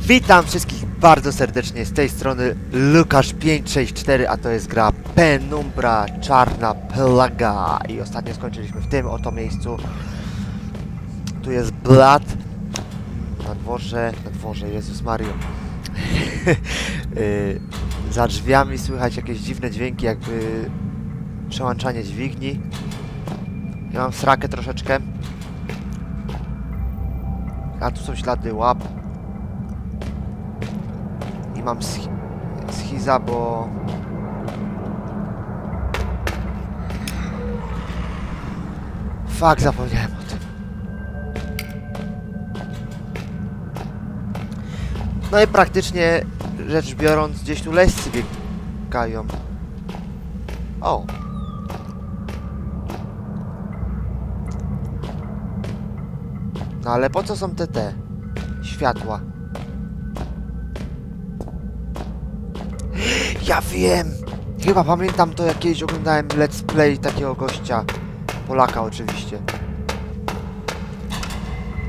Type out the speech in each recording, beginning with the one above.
Witam wszystkich bardzo serdecznie z tej strony Lukasz564, a to jest gra Penumbra Czarna Plaga i ostatnio skończyliśmy w tym oto miejscu. Tu jest Blood na dworze, na dworze, Jezus Mario. Y, Za drzwiami słychać jakieś dziwne dźwięki, jakby przełączanie dźwigni. Ja mam srakę troszeczkę. A tu są ślady łap. I mam schi schiza, bo... Fuck, zapomniałem o tym. No i praktycznie rzecz biorąc, gdzieś tu lescy biegają. O! No ale po co są te te światła? Ja wiem! Chyba pamiętam to jak kiedyś oglądałem let's play takiego gościa. Polaka oczywiście.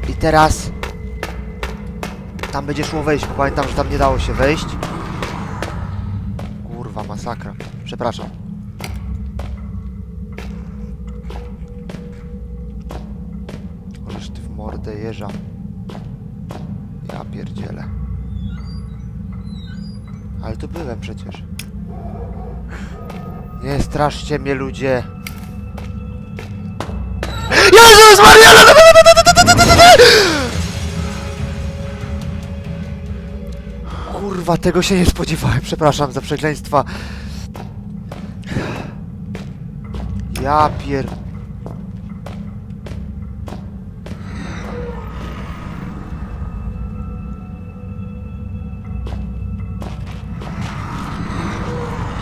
I teraz... Tam będzie szło wejść, bo pamiętam, że tam nie dało się wejść. Kurwa, masakra. Przepraszam. Ależ ty w mordę jeża. Ja pierdzielę. Ale tu byłem przecież. Nie straszcie mnie ludzie. Jezus Maria! Kurwa, tego się nie spodziewałem. Przepraszam za przekleństwa. Ja pier...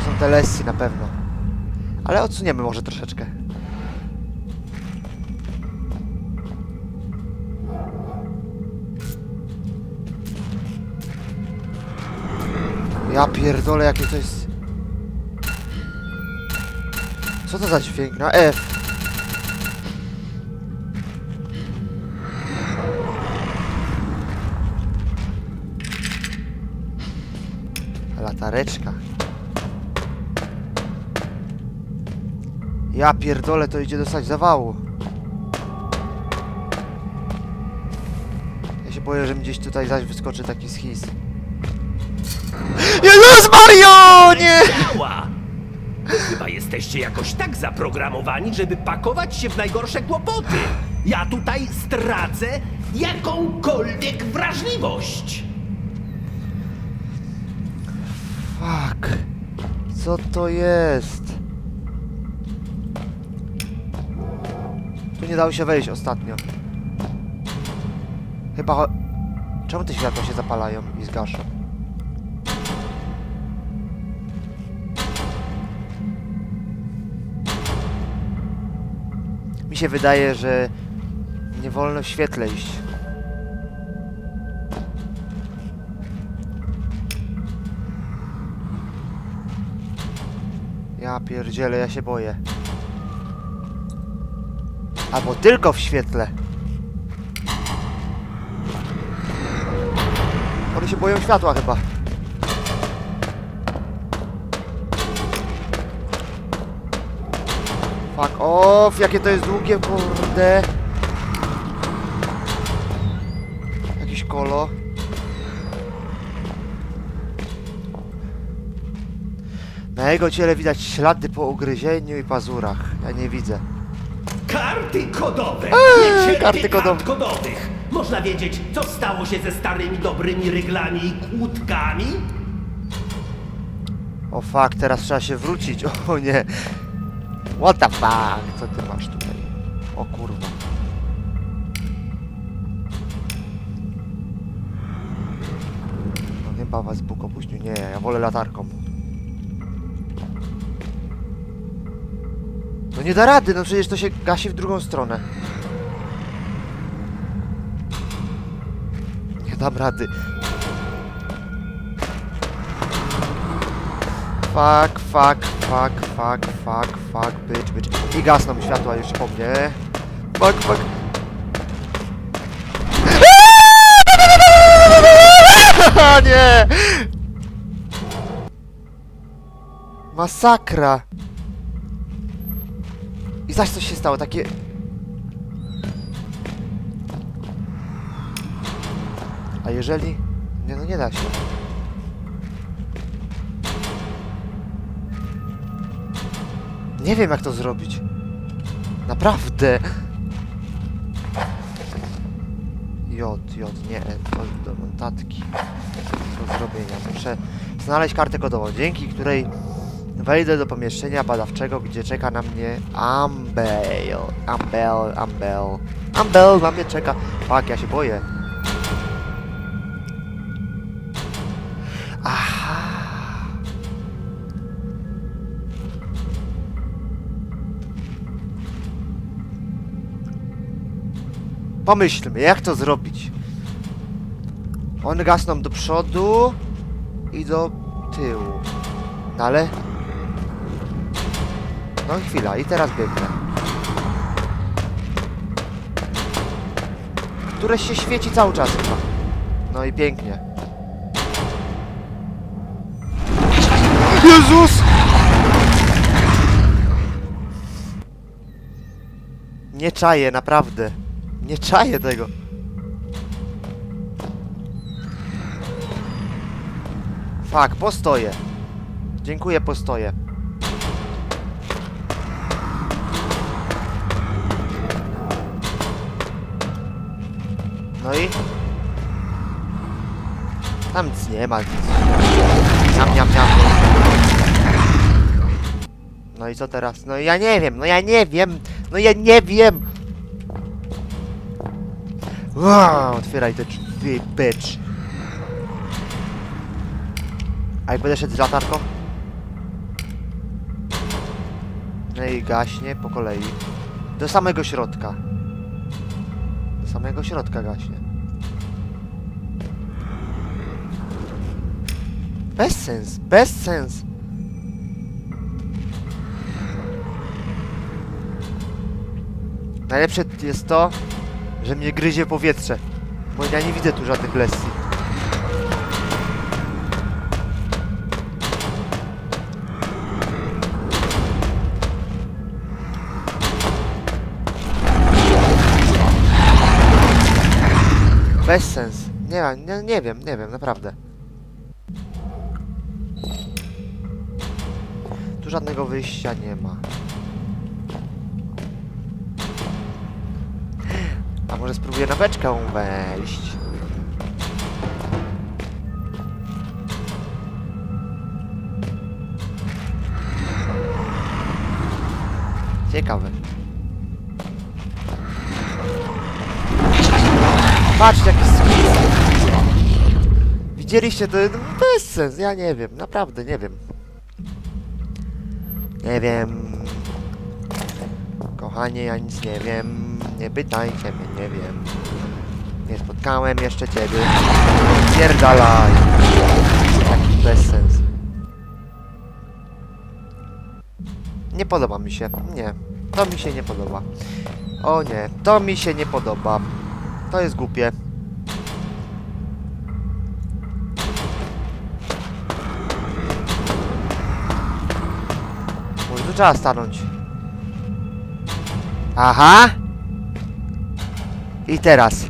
Są te lesy na pewno. Ale odsuniemy może troszeczkę. Ja pierdolę, jakie to jest... Co to za dźwięk? Na F. Latareczka. Ja pierdolę, to idzie dostać zawału. Ja się boję, że mi gdzieś tutaj zaś wyskoczy taki schiz. Jezus Mario! Nie! Działa! Chyba jesteście jakoś tak zaprogramowani, żeby pakować się w najgorsze kłopoty. Ja tutaj stracę jakąkolwiek wrażliwość. Fuck. Co to jest? Nie dało się wejść ostatnio. Chyba... Czemu te światła się zapalają i zgaszą? Mi się wydaje, że nie wolno w świetle iść. Ja pierdzielę, ja się boję. Albo tylko w świetle. One się boją światła chyba. Fuck off, jakie to jest długie, kurde. Jakiś kolo. Na jego ciele widać ślady po ugryzieniu i pazurach. Ja nie widzę. Karty kodowe! Eee, Nie karty kodowe. kart kodowych! Można wiedzieć, co stało się ze starymi dobrymi ryglami i kłódkami? O fuck, teraz trzeba się wrócić. O nie. What the fuck? Co ty masz tutaj? O kurwa. No chyba was Bóg opuścił. Nie, ja wolę latarką. No nie da rady, no przecież to się gasi w drugą stronę. Nie dam rady. Fuck, fuck, fuck, fuck, fuck, fuck, bitch, bitch. I gasną mi światła już po mnie. Fuck, fuck. nie! Masakra! Zaś coś się stało, takie... A jeżeli... Nie no, nie da się. Nie wiem jak to zrobić. Naprawdę. J, J, nie, to do notatki. Do zrobienia. Muszę znaleźć kartę kodową, dzięki której wejdę do pomieszczenia badawczego, gdzie czeka na mnie Ambel. Ambel, Ambel. Ambel na mnie czeka. Fuck, ja się boję. Aha. Pomyślmy, jak to zrobić. One gasną do przodu i do tyłu. No ale... No chwila, i teraz biegnę. Które się świeci cały czas chyba. No i pięknie. Jezus! Nie czaję, naprawdę. Nie czaję tego. Fak, postoję. Dziękuję, postoję. No i? Tam nic nie ma. Nic. Niam, niam, niam. No i co teraz? No ja nie wiem, no ja nie wiem, no ja nie wiem. Wow, otwieraj te drzwi, bitch. A jak będę szedł z latarką? No i gaśnie po kolei. Do samego środka. Samego środka gaśnie. Bez sens, bez sens. Najlepsze jest to, że mnie gryzie powietrze. Bo ja nie widzę tu żadnych lesji. Bez sens. Nie, ma- nie, nie wiem, nie wiem, naprawdę. Tu żadnego wyjścia nie ma. A może spróbuję na beczkę wejść? Ciekawe. Patrzcie jaki skis. Widzieliście to? No, Bez sens, ja nie wiem, naprawdę nie wiem. Nie wiem. Kochanie, ja nic nie wiem. Nie pytajcie mnie, nie wiem. Nie spotkałem jeszcze ciebie. Pierdalaj. Taki bezsens. Nie podoba mi się. Nie. To mi się nie podoba. O nie, to mi się nie podoba. To jest głupie. Może tu trzeba stanąć. Aha! I teraz.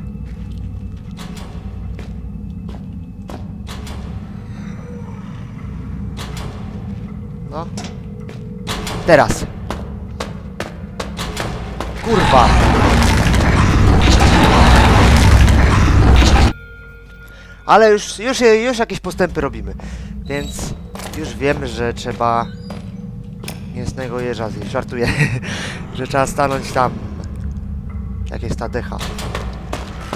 No. Teraz. Kurwa. Ale już, już, już jakieś postępy robimy. Więc już wiem, że trzeba mięsnego jeża zjeść. Żartuję. że trzeba stanąć tam. Jak jest ta decha.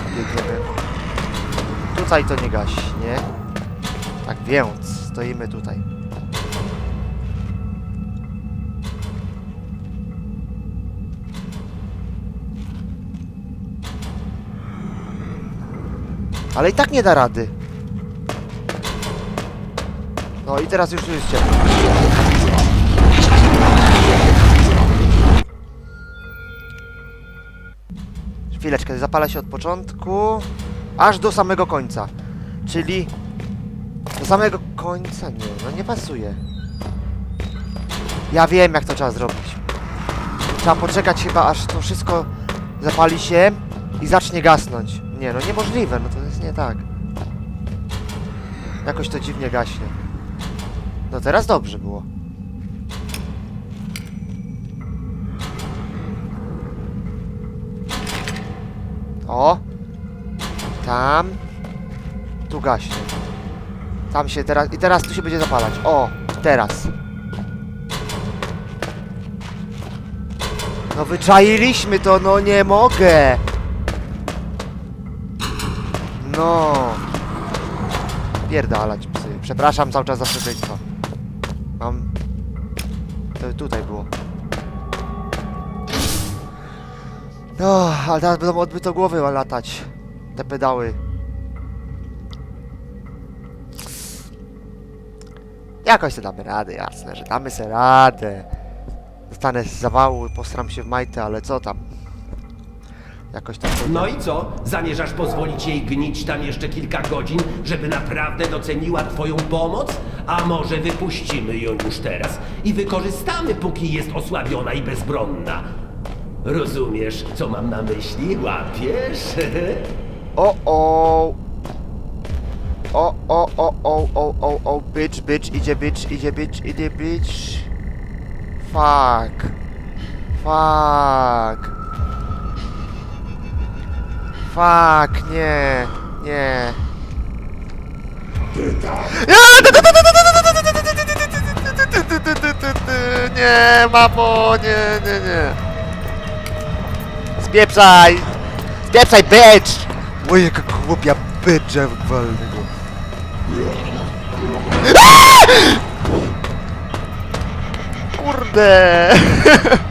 Biegniemy. Tutaj to nie gaśnie. Tak więc stoimy tutaj. Ale i tak nie da rady. No i teraz już tu jest ciemno. Chwileczkę, zapala się od początku aż do samego końca. Czyli do samego końca nie, no nie pasuje. Ja wiem, jak to trzeba zrobić. Trzeba poczekać chyba, aż to wszystko zapali się i zacznie gasnąć. Nie, no niemożliwe, no to nie tak. Jakoś to dziwnie gaśnie. No teraz dobrze było. O! Tam. Tu gaśnie. Tam się teraz... I teraz tu się będzie zapalać. O! Teraz. No wyczailiśmy to, no nie mogę! No. Pierdalać psy. Przepraszam cały czas za przekleństwo. Mam... To tutaj było. No, ale teraz będą odbyto głowy latać. Te pedały. Jakoś sobie damy radę, jasne, że damy sobie radę. Dostanę z zawału, postaram się w majtę, ale co tam? Jakoś to- No i co? Zamierzasz pozwolić jej gnić tam jeszcze kilka godzin, żeby naprawdę doceniła twoją pomoc? A może wypuścimy ją już teraz i wykorzystamy, póki jest osłabiona i bezbronna? Rozumiesz, co mam na myśli? Łapiesz? O, o! O, o, o, o, o, o, o, bitch, bitch, idzie bitch, idzie bitch, idzie bitch. Fuck. Fuck. Fuck, nie, nie. Nie, mamo, nie, nie, nie. Spieprzaj! Spieprzaj, bitch! Oj, jaka głupia bitch, ja walnę go. Kurde!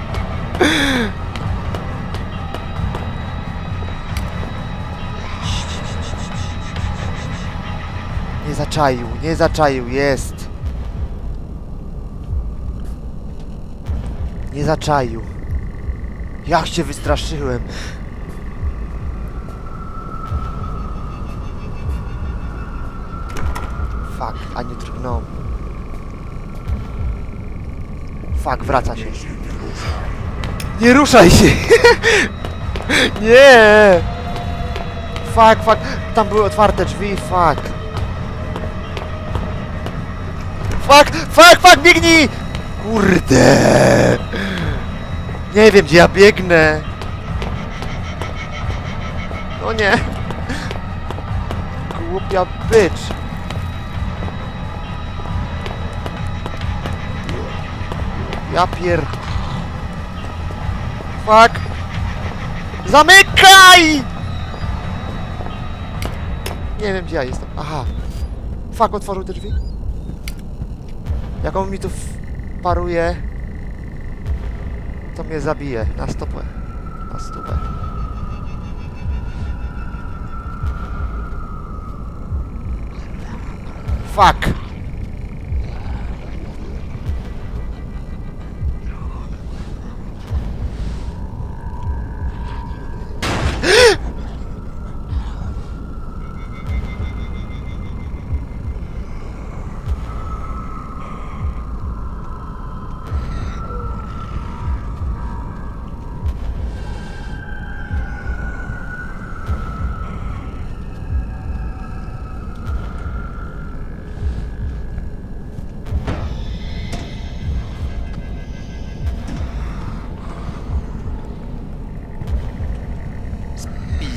Nie zaczaił, nie zaczaił, jest. Nie zaczaił. Jak się wystraszyłem. Fuck, a nie drgnął. Fuck, wraca się. Nie ruszaj się! nie! Fuck, fuck, tam były otwarte drzwi, fuck. Fuck, fuck, fuck, biegnij! Kurde! Nie wiem, gdzie ja biegnę. No nie. Głupia bitch. Ja pier... Fuck! Zamykaj! Nie wiem, gdzie ja jestem. Aha. Fuck, otworzył te drzwi? Jak on mi tu paruje, to mnie zabije na stopę. Na stopę. Fuck!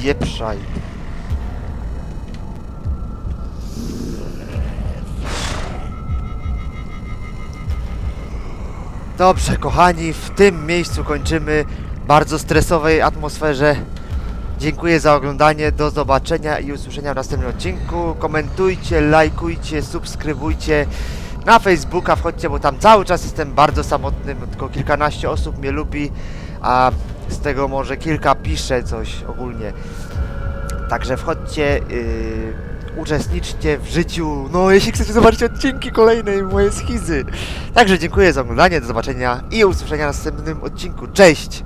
Pieprzaj. Dobrze, kochani, w tym miejscu kończymy bardzo stresowej atmosferze. Dziękuję za oglądanie, do zobaczenia i usłyszenia w następnym odcinku. Komentujcie, lajkujcie, subskrybujcie. Na Facebooka wchodźcie, bo tam cały czas jestem bardzo samotny, tylko kilkanaście osób mnie lubi, a z tego może kilka pisze coś ogólnie. Także wchodźcie, yy, uczestniczcie w życiu, no jeśli chcecie zobaczyć odcinki kolejne moje schizy. Także dziękuję za oglądanie, do zobaczenia i usłyszenia w następnym odcinku. Cześć!